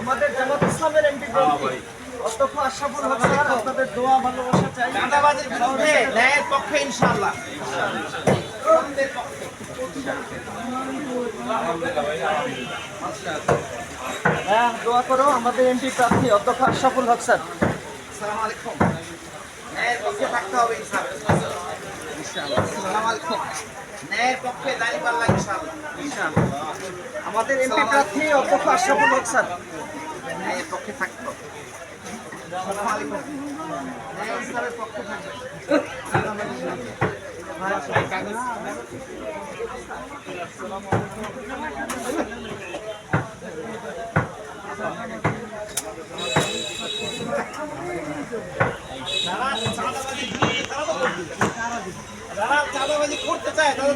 আমাদের জামাত ইসলামের এমপি অধ্যক্ষ আশরাফুল হক স্যার আপনাদের দোয়া ভালোবাসা চাই। চাঁদাবাজির বিরুদ্ধে ন্যায়ের পক্ষে ইনশাআল্লাহ। হ্যাঁ দোয়া করো আমাদের এমপি প্রার্থী অধ্যক্ষ আশরাফুল হক স্যার। আসসালামু আলাইকুম ন্যায়ের পক্ষে থাকতে হবে ইনশাআল্লাহ। আলাইকুম ন্যায়ের পক্ষে ইনশাআল্লাহ। ইনশাআল্লাহ। আমাদের এমপি প্রার্থী অধ্যক্ষ আশরাফুল হক স্যার। ন্যায়ের পক্ষে থাকতে হবে। আসসালামু আলাইকুম ন্যায় ইসলামের পক্ষে থাকবে। যারা চাঁদাবাজি করতে চায় তাদের